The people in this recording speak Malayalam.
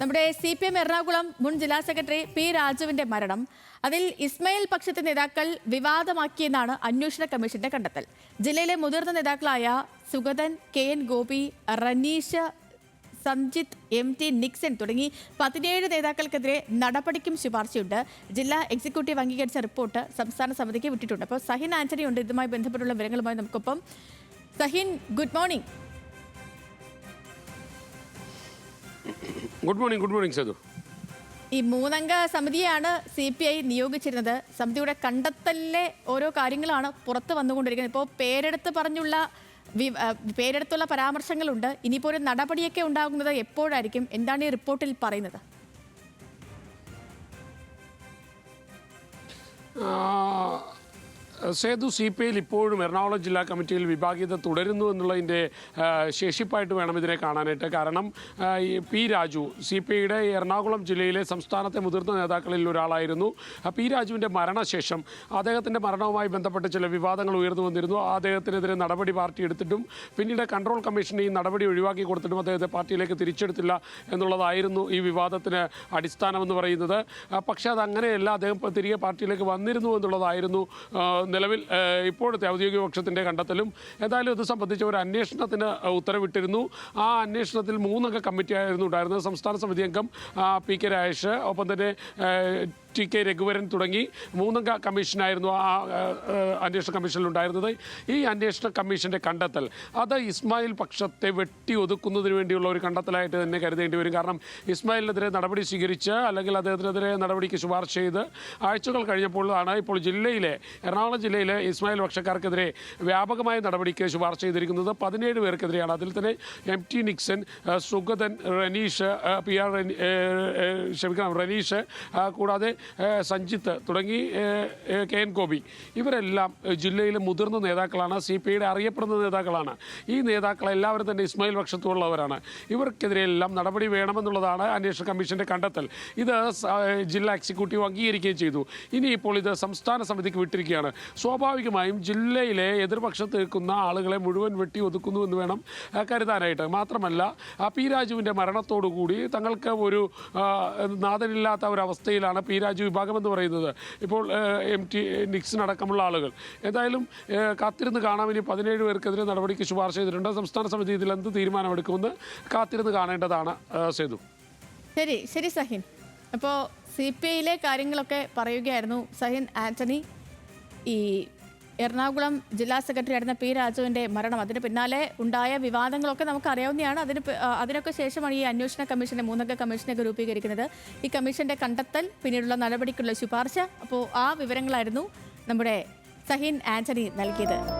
നമ്മുടെ സി പി എം എറണാകുളം മുൻ ജില്ലാ സെക്രട്ടറി പി രാജുവിന്റെ മരണം. അതിൽ ഇസ്മയിൽ പക്ഷത്തെ നേതാക്കൾ വിവാദമാക്കിയെന്നാണ് അന്വേഷണ കമ്മീഷന്റെ കണ്ടെത്തൽ. ജില്ലയിലെ മുതിർന്ന നേതാക്കളായ Sugathan K N Gopi Raneesh Sanjith M T Nixon തുടങ്ങി പതിനേഴ് നേതാക്കൾക്കെതിരെ നടപടിക്കും ശുപാർശയുണ്ട്. ജില്ലാ എക്സിക്യൂട്ടീവ് അംഗീകരിച്ച റിപ്പോർട്ട് സംസ്ഥാന സമിതിക്ക് വിട്ടിട്ടുണ്ട്. അപ്പോൾ സഹിൻ ആന്റണി ഉണ്ട് ഇതുമായി ബന്ധപ്പെട്ടുള്ള വിവരങ്ങളുമായി നമുക്കൊപ്പം. Sahin good morning. Good morning good morning Sethu ഈ മൂന്നംഗ സമിതിയാണ് സി പി ഐ നിയോഗിച്ചിരുന്നത്. സമിതിയുടെ കണ്ടെത്തലിലെ ഓരോ കാര്യങ്ങളാണ് പുറത്ത് വന്നുകൊണ്ടിരിക്കുന്നത്. ഇപ്പോൾ പേരെടുത്ത് പറഞ്ഞുള്ള പേരെടുത്തുള്ള പരാമർശങ്ങളുണ്ട്. ഇനിയിപ്പോൾ ഒരു നടപടിയൊക്കെ ഉണ്ടാകുന്നത് എപ്പോഴായിരിക്കും? എന്താണ് ഈ റിപ്പോർട്ടിൽ പറയുന്നത്? സേതു സി പി ഐയിൽ ഇപ്പോഴും എറണാകുളം ജില്ലാ കമ്മിറ്റിയിൽ വിഭാഗീയത തുടരുന്നു എന്നുള്ളതിന്റെ ശേഷിപ്പായിട്ട് വേണം ഇതിനെ കാണാനായിട്ട്. കാരണം പി രാജു സി പി ഐയുടെ എറണാകുളം ജില്ലയിലെ സംസ്ഥാനത്തെ മുതിർന്ന നേതാക്കളിൽ ഒരാളായിരുന്നു. പി രാജുവിന്റെ മരണശേഷം അദ്ദേഹത്തിന്റെ മരണവുമായി ബന്ധപ്പെട്ട് ചില വിവാദങ്ങൾ ഉയർന്നു വന്നിരുന്നു. അദ്ദേഹത്തിനെതിരെ നടപടി പാർട്ടി എടുത്തിട്ടും പിന്നീട് കൺട്രോൾ കമ്മീഷൻ ഈ നടപടി ഒഴിവാക്കി കൊടുത്തിട്ടും അദ്ദേഹത്തെ പാർട്ടിയിലേക്ക് തിരിച്ചെടുത്തില്ല എന്നുള്ളതായിരുന്നു ഈ വിവാദത്തിന് അടിസ്ഥാനമെന്ന് പറയുന്നത്. പക്ഷേ അത് അങ്ങനെയല്ല അദ്ദേഹം തിരികെ പാർട്ടിയിലേക്ക് വന്നിരുന്നു എന്നുള്ളതായിരുന്നു നിലവിൽ ഇപ്പോഴത്തെ ഔദ്യോഗിക പക്ഷത്തിന്റെ കണ്ടെത്തലും എന്തായാലും ഇത് സംബന്ധിച്ച് ഒരു അന്വേഷണത്തിന് ഉത്തരവിട്ടിരുന്നു. ആ അന്വേഷണത്തിൽ മൂന്നംഗ കമ്മിറ്റി ആയിരുന്നു ഉണ്ടായിരുന്നത്. സംസ്ഥാന സമിതി അംഗം പി കെ രാജേഷ് ഒപ്പം തന്നെ ടി കെ രഘുവരൻ തുടങ്ങി. മൂന്നംഗ കമ്മീഷനായിരുന്നു ആ അന്വേഷണ കമ്മീഷനിലുണ്ടായിരുന്നത്. ഈ അന്വേഷണ കമ്മീഷന്റെ കണ്ടെത്തൽ അത് ഇസ്മായിൽ പക്ഷത്തെ വെട്ടി ഒതുക്കുന്നതിന് വേണ്ടിയുള്ള ഒരു കണ്ടെത്തലായിട്ട് തന്നെ കരുതേണ്ടി വരും. കാരണം ഇസ്മായിലിനെതിരെ നടപടി സ്വീകരിച്ച് അല്ലെങ്കിൽ അദ്ദേഹത്തിനെതിരെ നടപടിക്ക് ശുപാർശ ചെയ്ത് ആഴ്ചകൾ കഴിഞ്ഞപ്പോഴാണ് ഇപ്പോൾ ജില്ലയിലെ എറണാകുളം ജില്ലയിലെ ഇസ്മായിൽ പക്ഷക്കാർക്കെതിരെ വ്യാപകമായ നടപടിക്ക് ശുപാർശ ചെയ്തിരിക്കുന്നത്. പതിനേഴ് പേർക്കെതിരെയാണ്. അതിൽ തന്നെ M T Nixon Sugathan Raneesh P R ക്ഷമിക്കണം റനീഷ് കൂടാതെ സഞ്ജിത്ത് തുടങ്ങി കെ എൻ ഗോപി. ഇവരെല്ലാം ജില്ലയിലെ മുതിർന്ന നേതാക്കളാണ് സി പി ഐയുടെ അറിയപ്പെടുന്ന നേതാക്കളാണ്. ഈ നേതാക്കളെല്ലാവരും തന്നെ ഇസ്മായിൽ പക്ഷത്തുള്ളവരാണ്. ഇവർക്കെതിരെയെല്ലാം നടപടി വേണമെന്നുള്ളതാണ് അന്വേഷണ കമ്മീഷന്റെ കണ്ടെത്തൽ. ഇത് ജില്ലാ എക്സിക്യൂട്ടീവ് അംഗീകരിക്കുകയും ചെയ്തു. ഇനിയിപ്പോൾ ഇത് സംസ്ഥാന സമിതിക്ക് വിട്ടിരിക്കുകയാണ്. സ്വാഭാവികമായും ജില്ലയിലെ എതിർപക്ഷത്ത് നിൽക്കുന്ന ആളുകളെ മുഴുവൻ വെട്ടി ഒതുക്കുന്നു എന്ന് വേണം കരുതാനായിട്ട്. മാത്രമല്ല പി രാജുവിന്റെ മരണത്തോടുകൂടി തങ്ങൾക്ക് ഒരു നാഥനില്ലാത്ത ഒരവസ്ഥയിലാണ് പി രാജു വിഭാഗം എന്ന് പറയുന്നത്. ഇപ്പോൾ എം ടി നിക്സൺ അടക്കമുള്ള ആളുകൾ. എന്തായാലും കാത്തിരുന്ന് കാണാൻ ഇനി പതിനേഴ് പേർക്കെതിരെ നടപടിക്ക് ശുപാർശ ചെയ്തിട്ടുണ്ട്. സംസ്ഥാന സമിതി ഇതിൽ എന്ത് തീരുമാനമെടുക്കുമെന്ന് കാത്തിരുന്ന് കാണേണ്ടതാണ് സേതു. ശരി ശരി സഹിൻ. അപ്പോൾ സി പി ഐയിലെ കാര്യങ്ങളൊക്കെ പറയുകയായിരുന്നു സഹിൻ ആന്റണി. ഈ എറണാകുളം ജില്ലാ സെക്രട്ടറി ആയിരുന്ന പി രാജുവിന്റെ മരണം. അതിന് പിന്നാലെ ഉണ്ടായ വിവാദങ്ങളൊക്കെ നമുക്ക് അറിയാവുന്നതാണ് അതിന് അതിനൊക്കെ ശേഷമാണ് ഈ അന്വേഷണ കമ്മീഷനെ മൂന്നംഗ കമ്മീഷനൊക്കെ രൂപീകരിക്കുന്നത്. ഈ കമ്മീഷന്റെ കണ്ടെത്തൽ പിന്നീടുള്ള നടപടിക്കുള്ള ശുപാർശ. അപ്പോൾ ആ വിവരങ്ങളായിരുന്നു നമ്മുടെ സഹിൻ ആന്റണി നൽകിയത്.